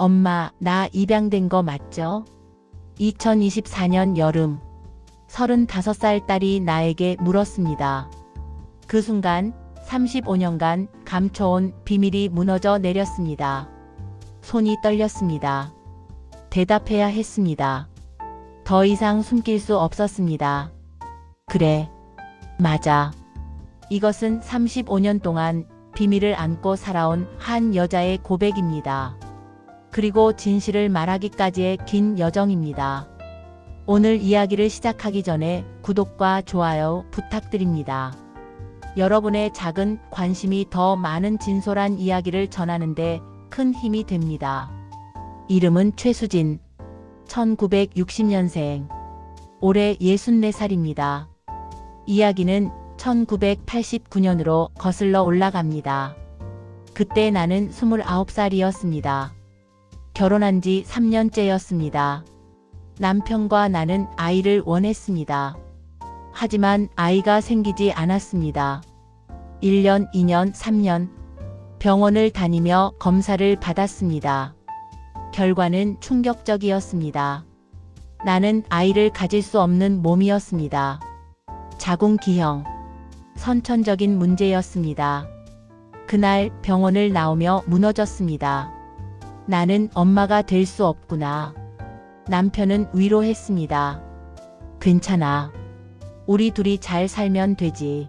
엄마, 나 입양된 거 맞죠? 2024년 여름, 35살 딸이 나에게 물었습니다. 그 순간 35년간 감춰온 비밀이 무너져 내렸습니다. 손이 떨렸습니다. 대답해야 했습니다. 더 이상 숨길 수 없었습니다. 그래. 맞아. 이것은 35년 동안 비밀을 안고 살아온 한 여자의 고백입니다. 그리고 진실을 말하기까지의 긴 여정입니다. 오늘 이야기를 시작하기 전에 구독과 좋아요 부탁드립니다. 여러분의 작은 관심이 더 많은 진솔한 이야기를 전하는데 큰 힘이 됩니다. 이름은 최수진, 1960년생, 올해 64살입니다. 이야기는 1989년으로 거슬러 올라갑니다. 그때 나는 29살이었습니다. 결혼한 지 3년째였습니다. 남편과 나는 아이를 원했습니다. 하지만 아이가 생기지 않았습니다. 1년, 2년, 3년 병원을 다니며 검사를 받았습니다. 결과는 충격적이었습니다. 나는 아이를 가질 수 없는 몸이었습니다. 자궁기형, 선천적인 문제였습니다. 그날 병원을 나오며 무너졌습니다. 나는 엄마가 될 수 없구나. 남편은 위로했습니다. 괜찮아. 우리 둘이 잘 살면 되지.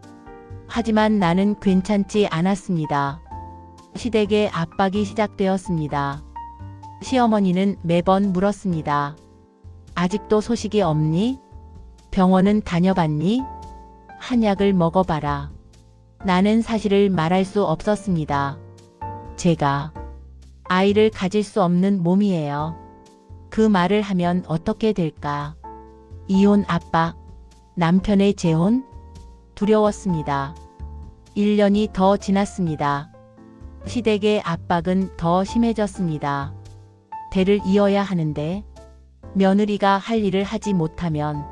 하지만 나는 괜찮지 않았습니다. 시댁의 압박이 시작되었습니다. 시어머니는 매번 물었습니다. 아직도 소식이 없니? 병원은 다녀봤니? 한약을 먹어봐라. 나는 사실을 말할 수 없었습니다. 제가 아이를 가질 수 없는 몸이에요. 그 말을 하면 어떻게 될까? 이혼 압박, 남편의 재혼? 두려웠습니다. 1년이 더 지났습니다. 시댁의 압박은 더 심해졌습니다. 대를 이어야 하는데 며느리가 할 일을 하지 못하면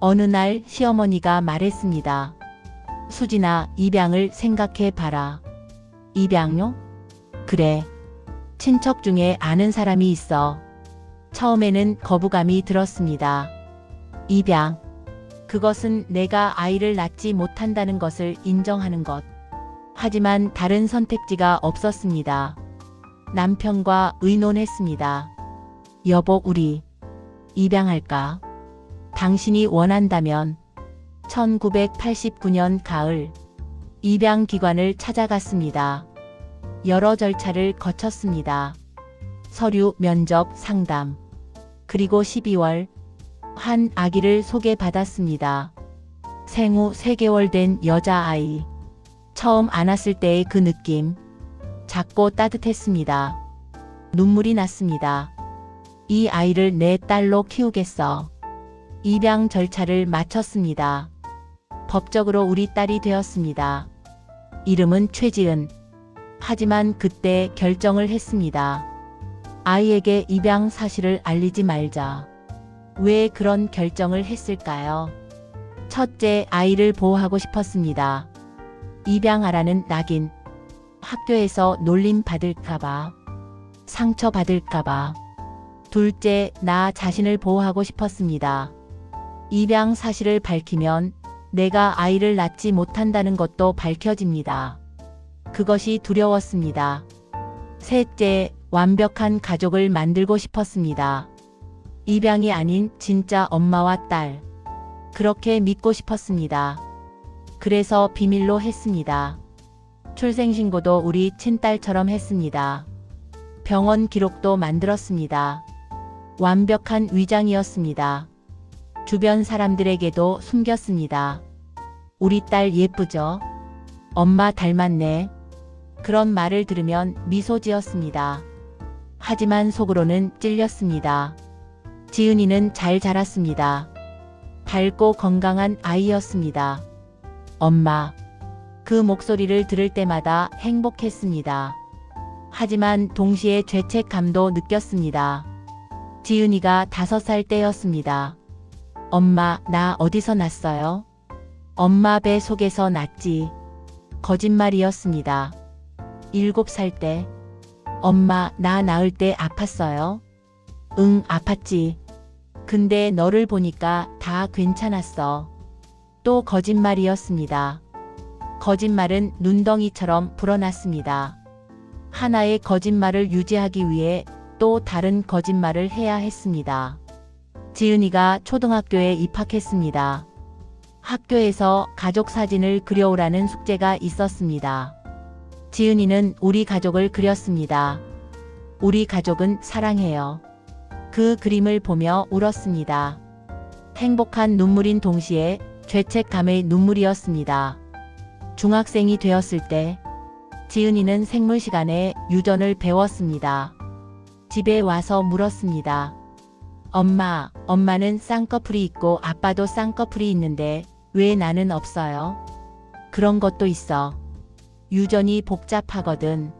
어느 날 시어머니가 말했습니다. 수진아, 입양을 생각해 봐라. 입양요? 그래. 친척 중에 아는 사람이 있어. 처음에는 거부감이 들었습니다. 입양. 그것은 내가 아이를 낳지 못한다는 것을 인정하는 것. 하지만 다른 선택지가 없었습니다. 남편과 의논했습니다. 여보, 우리 입양할까? 당신이 원한다면 1989년 가을 입양 기관을 찾아갔습니다. 여러 절차를 거쳤습니다. 서류, 면접, 상담. 그리고 12월 한 아기를 소개받았습니다. 생후 3개월 된 여자아이. 처음 안았을 때의 그 느낌. 작고 따뜻했습니다. 눈물이 났습니다. 이 아이를 내 딸로 키우겠어. 입양 절차를 마쳤습니다. 법적으로 우리 딸이 되었습니다. 이름은 최지은. 하지만 그때 결정을 했습니다. 아이에게 입양 사실을 알리지 말자. 왜 그런 결정을 했을까요? 첫째, 아이를 보호하고 싶었습니다. 입양하라는 낙인. 학교에서 놀림 받을까봐. 상처 받을까봐. 둘째, 나 자신을 보호하고 싶었습니다. 입양 사실을 밝히면 내가 아이를 낳지 못한다는 것도 밝혀집니다. 그것이 두려웠습니다. 셋째, 완벽한 가족을 만들고 싶었습니다. 입양이 아닌 진짜 엄마와 딸. 그렇게 믿고 싶었습니다. 그래서 비밀로 했습니다. 출생신고도 우리 친딸처럼 했습니다. 병원 기록도 만들었습니다. 완벽한 위장이었습니다. 주변 사람들에게도 숨겼습니다. 우리 딸 예쁘죠? 엄마 닮았네. 그런 말을 들으면 미소 지었습니다. 하지만 속으로는 찔렸습니다. 지은이는 잘 자랐습니다. 밝고 건강한 아이였습니다. 엄마. 그 목소리를 들을 때마다 행복했습니다. 하지만 동시에 죄책감도 느꼈습니다. 지은이가 다섯 살 때였습니다. 엄마, 나 어디서 났어요? 엄마 배 속에서 났지. 거짓말이었습니다. 일곱 살 때. 엄마, 나 낳을 때 아팠어요? 응, 아팠지. 근데 너를 보니까 다 괜찮았어. 또 거짓말이었습니다. 거짓말은 눈덩이처럼 불어났습니다. 하나의 거짓말을 유지하기 위해 또 다른 거짓말을 해야 했습니다. 지은이가 초등학교에 입학했습니다. 학교에서 가족 사진을 그려오라는 숙제가 있었습니다. 지은이는 우리 가족을 그렸습니다. 우리 가족은 사랑해요. 그 그림을 보며 울었습니다. 행복한 눈물인 동시에 죄책감의 눈물이었습니다. 중학생이 되었을 때 지은이는 생물 시간에 유전을 배웠습니다. 집에 와서 물었습니다. 엄마, 엄마는 쌍꺼풀이 있고 아빠도 쌍꺼풀이 있는데 왜 나는 없어요? 그런 것도 있어. 유전이 복잡하거든.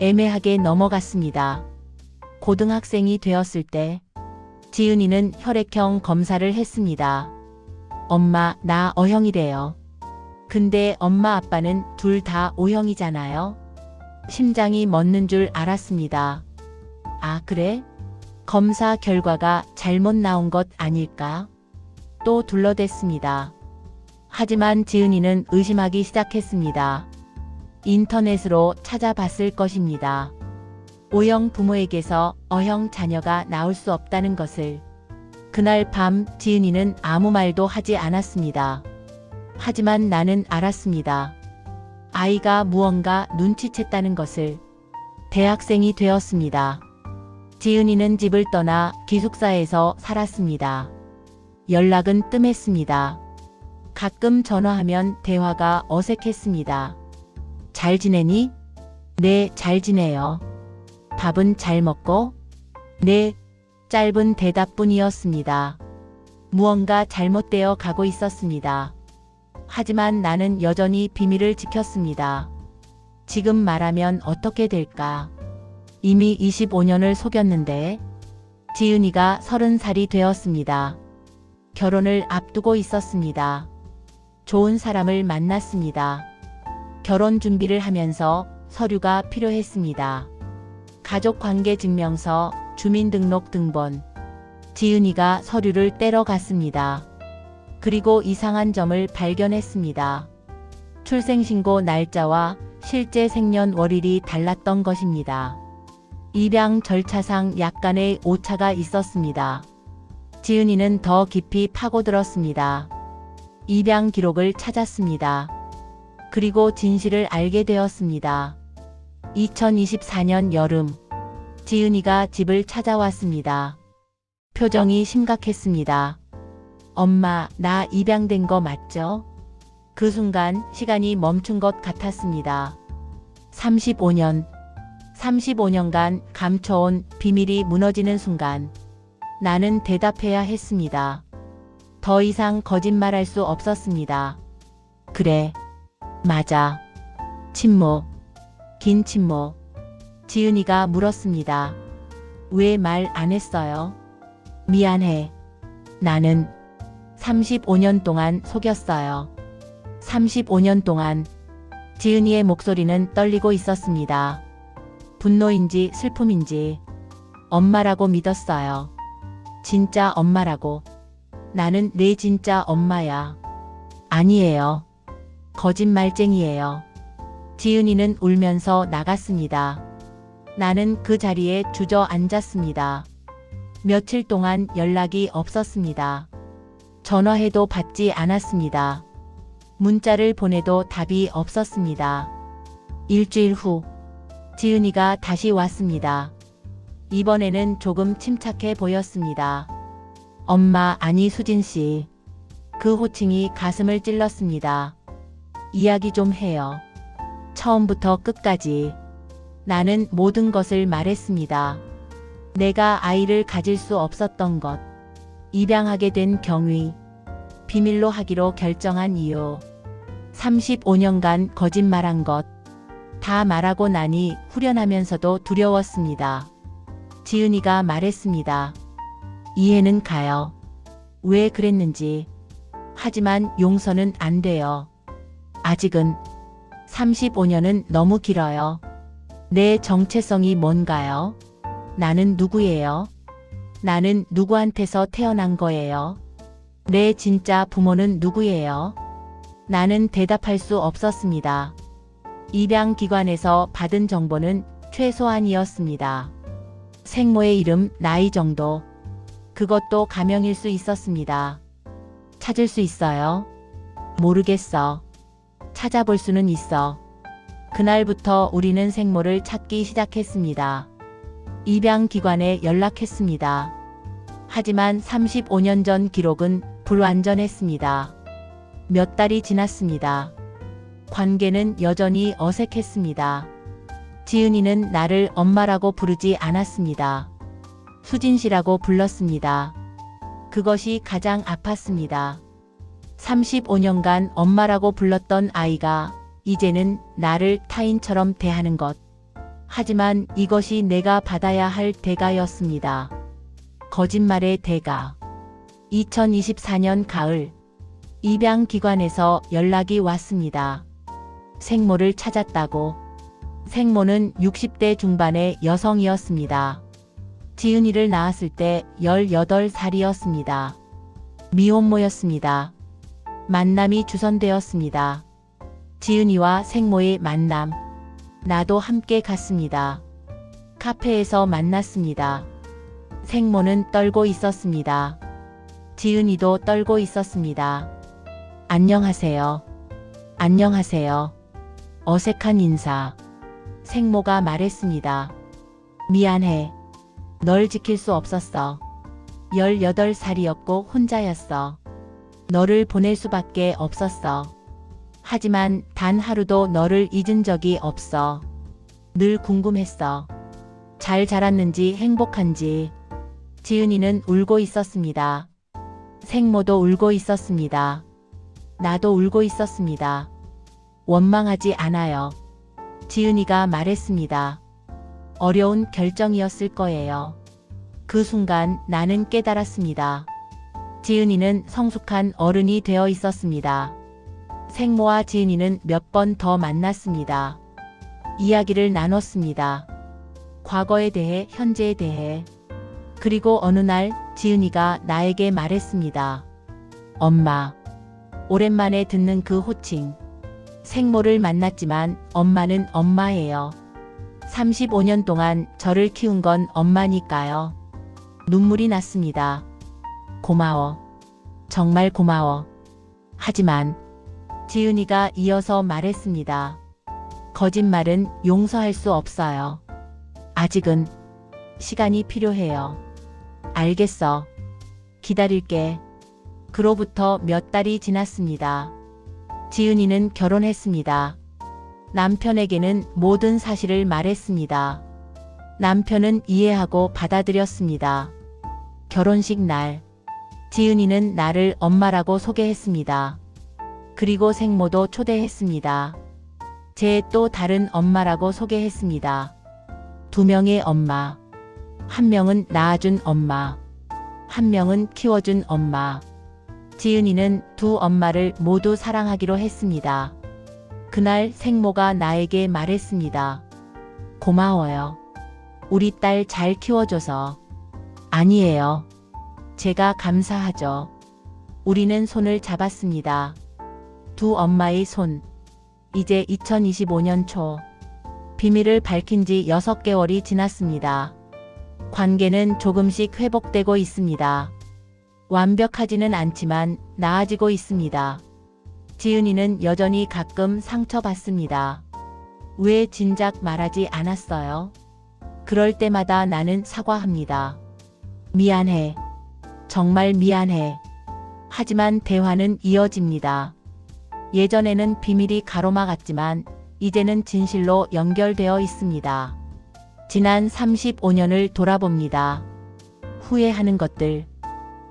애매하게 넘어갔습니다. 고등학생이 되었을 때 지은이는 혈액형 검사를 했습니다. 엄마, 나 O형이래요. 근데 엄마 아빠는 둘 다 O형이잖아요. 심장이 멎는 줄 알았습니다. 아, 그래? 검사 결과가 잘못 나온 것 아닐까? 또 둘러댔습니다. 하지만 지은이는 의심하기 시작했습니다. 인터넷으로 찾아봤을 것입니다. O형 부모에게서 O형 자녀가 나올 수 없다는 것을. 그날 밤 지은이는 아무 말도 하지 않았습니다. 하지만 나는 알았습니다. 아이가 무언가 눈치챘다는 것을. 대학생이 되었습니다. 지은이는 집을 떠나 기숙사에서 살았습니다. 연락은 뜸했습니다. 가끔 전화하면 대화가 어색했습니다. 잘 지내니? 네, 잘 지내요. 밥은 잘 먹고? 네, 짧은 대답뿐이었습니다. 무언가 잘못되어 가고 있었습니다. 하지만 나는 여전히 비밀을 지켰습니다. 지금 말하면 어떻게 될까? 이미 25년을 속였는데 지은이가 30살이 되었습니다. 결혼을 앞두고 있었습니다. 좋은 사람을 만났습니다. 결혼 준비를 하면서 서류가 필요했습니다. 가족관계 증명서, 주민등록 등본. 지은이가 서류를 떼러 갔습니다. 그리고 이상한 점을 발견했습니다. 출생신고 날짜와 실제 생년월일이 달랐던 것입니다. 입양 절차상 약간의 오차가 있었습니다. 지은이는 더 깊이 파고들었습니다. 입양 기록을 찾았습니다. 그리고 진실을 알게 되었습니다. 2024년 여름, 지은이가 집을 찾아왔습니다. 표정이 심각했습니다. 엄마, 나 입양된 거 맞죠? 그 순간 시간이 멈춘 것 같았습니다. 35년, 35년간 감춰온 비밀이 무너지는 순간 나는 대답해야 했습니다. 더 이상 거짓말할 수 없었습니다. 그래, 맞아. 침묵, 긴 침묵. 지은이가 물었습니다. 왜 말 안 했어요? 미안해. 나는 35년 동안 속였어요. 35년 동안 지은이의 목소리는 떨리고 있었습니다. 분노인지 슬픔인지 엄마라고 믿었어요. 진짜 엄마라고. 나는 내 진짜 엄마야. 아니에요. 거짓말쟁이에요. 지은이는 울면서 나갔습니다. 나는 그 자리에 주저앉았습니다. 며칠 동안 연락이 없었습니다. 전화해도 받지 않았습니다. 문자를 보내도 답이 없었습니다. 일주일 후, 지은이가 다시 왔습니다. 이번에는 조금 침착해 보였습니다. 엄마, 아니 수진 씨. 그 호칭이 가슴을 찔렀습니다. 이야기 좀 해요. 처음부터 끝까지. 나는 모든 것을 말했습니다. 내가 아이를 가질 수 없었던 것. 입양하게 된 경위. 비밀로 하기로 결정한 이유. 35년간 거짓말한 것. 다 말하고 나니 후련하면서도 두려웠습니다. 지은이가 말했습니다. 이해는 가요. 왜 그랬는지. 하지만 용서는 안 돼요. 아직은 35년은 너무 길어요. 내 정체성이 뭔가요? 나는 누구예요? 나는 누구한테서 태어난 거예요? 내 진짜 부모는 누구예요? 나는 대답할 수 없었습니다. 입양기관에서 받은 정보는 최소한이었습니다. 생모의 이름, 나이 정도. 그것도 가명일 수 있었습니다. 찾을 수 있어요? 모르겠어. 찾아볼 수는 있어. 그날부터 우리는 생모를 찾기 시작했습니다. 입양기관에 연락했습니다. 하지만 35년 전 기록은 불완전했습니다. 몇 달이 지났습니다. 관계는 여전히 어색했습니다. 지은이는 나를 엄마라고 부르지 않았습니다. 수진 씨라고 불렀습니다. 그것이 가장 아팠습니다. 35년간 엄마라고 불렀던 아이가 이제는 나를 타인처럼 대하는 것. 하지만 이것이 내가 받아야 할 대가였습니다. 거짓말의 대가. 2024년 가을, 입양기관에서 연락이 왔습니다. 생모를 찾았다고. 생모는 60대 중반의 여성이었습니다. 지은이를 낳았을 때 18살이었습니다. 미혼모였습니다. 만남이 주선되었습니다. 지은이와 생모의 만남. 나도 함께 갔습니다. 카페에서 만났습니다. 생모는 떨고 있었습니다. 지은이도 떨고 있었습니다. 안녕하세요. 안녕하세요. 어색한 인사. 생모가 말했습니다. 미안해. 널 지킬 수 없었어. 18살이었고 혼자였어. 너를 보낼 수밖에 없었어. 하지만 단 하루도 너를 잊은 적이 없어. 늘 궁금했어. 잘 자랐는지 행복한지. 지은이는 울고 있었습니다. 생모도 울고 있었습니다. 나도 울고 있었습니다. 원망하지 않아요. 지은이가 말했습니다. 어려운 결정이었을 거예요. 그 순간 나는 깨달았습니다. 지은이는 성숙한 어른이 되어 있었습니다. 생모와 지은이는 몇 번 더 만났습니다. 이야기를 나눴습니다. 과거에 대해, 현재에 대해. 그리고 어느 날 지은이가 나에게 말했습니다. 엄마. 오랜만에 듣는 그 호칭. 생모를 만났지만 엄마는 엄마예요. 35년 동안 저를 키운 건 엄마니까요. 눈물이 났습니다. 고마워. 정말 고마워. 하지만 지은이가 이어서 말했습니다. 거짓말은 용서할 수 없어요. 아직은 시간이 필요해요. 알겠어. 기다릴게. 그로부터 몇 달이 지났습니다. 지은이는 결혼했습니다. 남편에게는 모든 사실을 말했습니다. 남편은 이해하고 받아들였습니다. 결혼식 날, 지은이는 나를 엄마라고 소개했습니다. 그리고 생모도 초대했습니다. 제 또 다른 엄마라고 소개했습니다. 두 명의 엄마. 한 명은 낳아준 엄마. 한 명은 키워준 엄마. 지은이는 두 엄마를 모두 사랑하기로 했습니다. 그날 생모가 나에게 말했습니다. 고마워요. 우리 딸 잘 키워줘서. 아니에요. 제가 감사하죠. 우리는 손을 잡았습니다. 두 엄마의 손. 이제 2025년 초. 비밀을 밝힌 지 6개월이 지났습니다. 관계는 조금씩 회복되고 있습니다. 완벽하지는 않지만 나아지고 있습니다. 지은이는 여전히 가끔 상처받습니다. 왜 진작 말하지 않았어요? 그럴 때마다 나는 사과합니다. 미안해. 정말 미안해. 하지만 대화는 이어집니다. 예전에는 비밀이 가로막았지만 이제는 진실로 연결되어 있습니다. 지난 35년을 돌아봅니다. 후회하는 것들.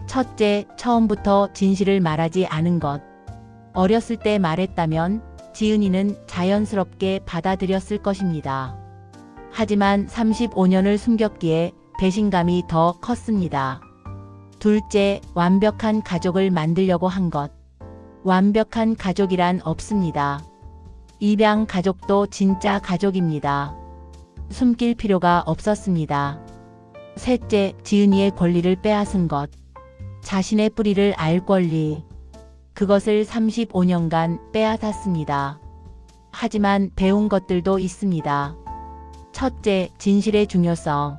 첫째, 처음부터 진실을 말하지 않은 것. 어렸을 때 말했다면 지은이는 자연스럽게 받아들였을 것입니다. 하지만 35년을 숨겼기에 배신감이 더 컸습니다. 둘째, 완벽한 가족을 만들려고 한 것. 완벽한 가족이란 없습니다. 입양 가족도 진짜 가족입니다. 숨길 필요가 없었습니다. 셋째, 지은이의 권리를 빼앗은 것. 자신의 뿌리를 알 권리. 그것을 35년간 빼앗았습니다. 하지만 배운 것들도 있습니다. 첫째, 진실의 중요성.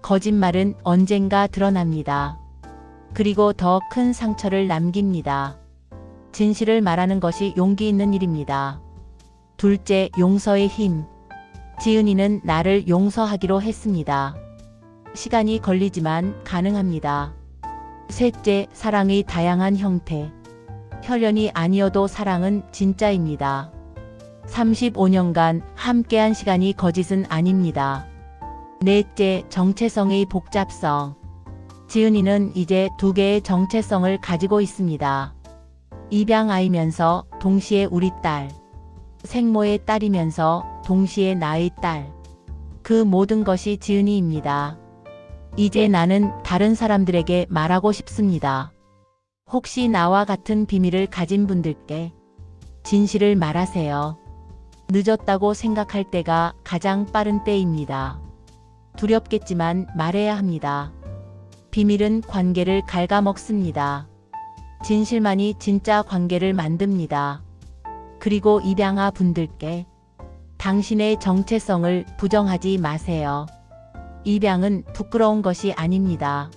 거짓말은 언젠가 드러납니다. 그리고 더 큰 상처를 남깁니다. 진실을 말하는 것이 용기 있는 일입니다. 둘째, 용서의 힘. 지은이는 나를 용서하기로 했습니다. 시간이 걸리지만 가능합니다. 셋째, 사랑의 다양한 형태. 혈연이 아니어도 사랑은 진짜입니다. 35년간 함께한 시간이 거짓은 아닙니다. 넷째, 정체성의 복잡성. 지은이는 이제 두 개의 정체성을 가지고 있습니다. 입양아이면서 동시에 우리 딸. 생모의 딸이면서 동시에 나의 딸. 그 모든 것이 지은이입니다. 이제 나는 다른 사람들에게 말하고 싶습니다. 혹시 나와 같은 비밀을 가진 분들께 진실을 말하세요. 늦었다고 생각할 때가 가장 빠른 때입니다. 두렵겠지만 말해야 합니다. 비밀은 관계를 갉아먹습니다. 진실만이 진짜 관계를 만듭니다. 그리고 입양아 분들께 당신의 정체성을 부정하지 마세요. 입양은 부끄러운 것이 아닙니다.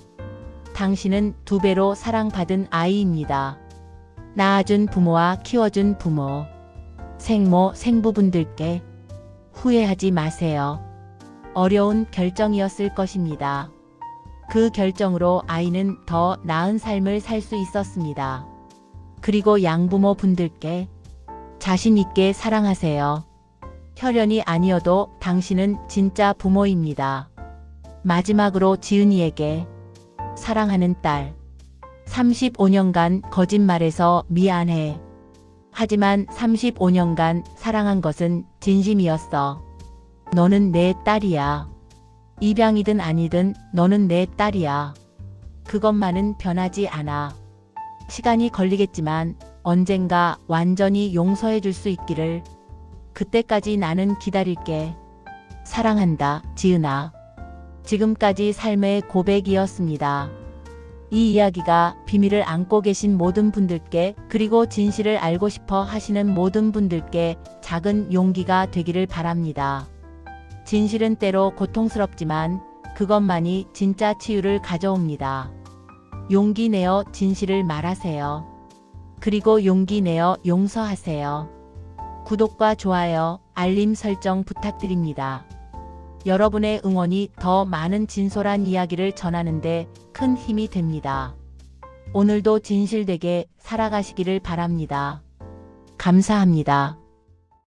당신은 두 배로 사랑받은 아이입니다. 낳아준 부모와 키워준 부모, 생모, 생부분들께 후회하지 마세요. 어려운 결정이었을 것입니다. 그 결정으로 아이는 더 나은 삶을 살 수 있었습니다. 그리고 양부모 분들께 자신 있게 사랑하세요. 혈연이 아니어도 당신은 진짜 부모입니다. 마지막으로 지은이에게 사랑하는 딸. 35년간 거짓말해서 미안해. 하지만 35년간 사랑한 것은 진심이었어. 너는 내 딸이야. 입양이든 아니든 너는 내 딸이야. 그것만은 변하지 않아. 시간이 걸리겠지만 언젠가 완전히 용서해 줄 수 있기를. 그때까지 나는 기다릴게. 사랑한다, 지은아. 지금까지 삶의 고백이었습니다. 이 이야기가 비밀을 안고 계신 모든 분들께 그리고 진실을 알고 싶어 하시는 모든 분들께 작은 용기가 되기를 바랍니다. 진실은 때로 고통스럽지만 그것만이 진짜 치유를 가져옵니다. 용기 내어 진실을 말하세요. 그리고 용기 내어 용서하세요. 구독과 좋아요, 알림 설정 부탁드립니다. 여러분의 응원이 더 많은 진솔한 이야기를 전하는데 큰 힘이 됩니다. 오늘도 진실되게 살아가시기를 바랍니다. 감사합니다.